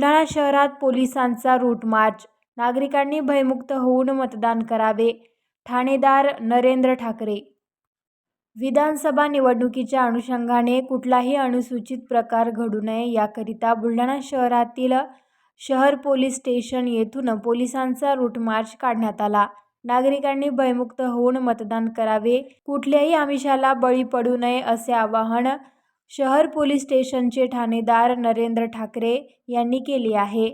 बुलढाणा शहरात पोलिसांचा route march. नागरिकांनी भयमुक्त होऊन मतदान करावे. ठाणेदार नरेंद्र ठाकरे. विधानसभा निवडणुकीच्या अनुषंगाने कुठलाही अनुसूचित प्रकार घडू नये याकरिता बुलढाणा शहरातील शहर पोलीस स्टेशन येथून पोलिसांचा रूट मार्च काढण्यात आला. नागरिकांनी भयमुक्त होऊन मतदान करावे. कुठल्याही आमिषाला बळी पडू नये असे आवाहन शहर पोलीस स्टेशनचे ठाणेदार नरेंद्र ठाकरे यांनी केले आहे.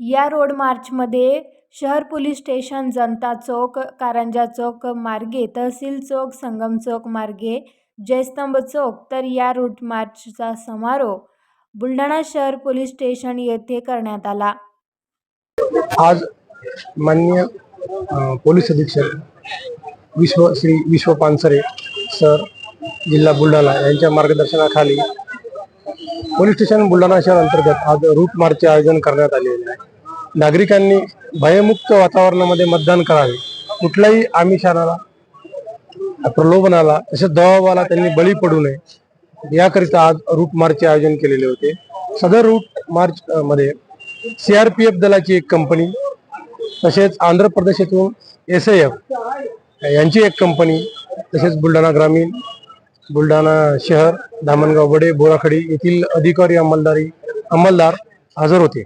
या रोड मार्चमध्ये शहर पोलीस स्टेशन जनता चौक कारंजा चौक मार्गे तहसील चौक संगम चौक मार्गे जयस्तंभ चौक तर या रूट मार्चचा समारोप बुलढाणा शहर पोलीस स्टेशन येथे करण्यात आला. आज माननीय पोलीस अधीक्षक विश्व श्री विश्व पानसरे सर जिल्हा बुलढाणा यांच्या मार्गदर्शनाखाली पोलीस स्टेशन बुलढाणा शहर अंतर्गत आज रूट मार्चचे आयोजन करण्यात आलेले आहे. नागरिकांनी भयमुक्त वातावरणामध्ये मतदान करावे. कुठल्याही आमिषाला प्रलोभनाला तसेच दबावाला त्यांनी बळी पडू नये याकरिता आज रूट मार्चचे आयोजन केलेले होते. सदर रूट मार्च मध्ये सीआरपीएफ दलाची एक कंपनी तसेच आंध्र प्रदेशातून एस आय एफ यांची एक कंपनी तसेच बुलढाणा ग्रामीण बुलढाणा शहर धामणगाव बडे बोराखडी येथील अधिकारी अंमलदारी अंमलदार हजर होते.